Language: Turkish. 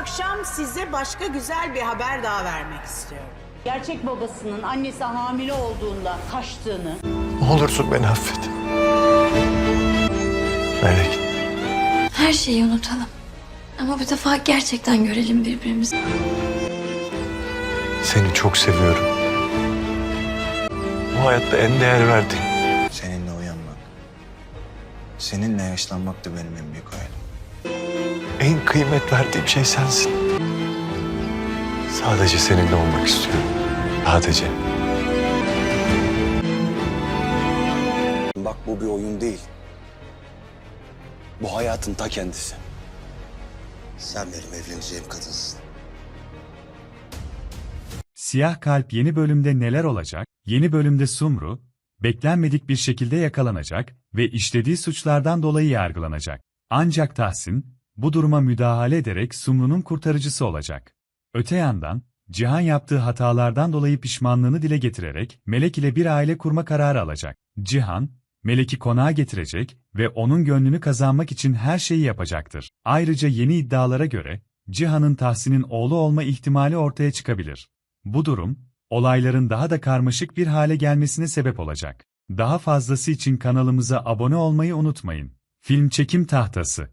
akşam size başka güzel bir haber daha vermek istiyorum. Gerçek babasının annesi hamile olduğunda kaçtığını, Ne olursun beni affet. Melek, Her şeyi unutalım. Ama bu defa gerçekten görelim birbirimizi. seni çok seviyorum. Bu hayatta en değer verdiğim. Seninle uyanmak. Seninle yaşlanmak da benim en büyük hayalim. En kıymet verdiğim şey sensin. Sadece seninle olmak istiyorum. Sadece. Bak bu bir oyun değil. Bu hayatın ta kendisi. Sen benim evleneceğim kadınsın. Siyah Kalp yeni bölümde neler olacak? Yeni bölümde Sumru, beklenmedik bir şekilde yakalanacak ve işlediği suçlardan dolayı yargılanacak. Ancak Tahsin, bu duruma müdahale ederek Sumru'nun kurtarıcısı olacak. Öte yandan, Cihan yaptığı hatalardan dolayı pişmanlığını dile getirerek Melek ile bir aile kurma kararı alacak. Cihan, Melek'i konağa getirecek ve onun gönlünü kazanmak için her şeyi yapacaktır. Ayrıca yeni iddialara göre, Cihan'ın Tahsin'in oğlu olma ihtimali ortaya çıkabilir. Bu durum, olayların daha da karmaşık bir hale gelmesine sebep olacak. Daha fazlası için kanalımıza abone olmayı unutmayın. Film Çekim Tahtası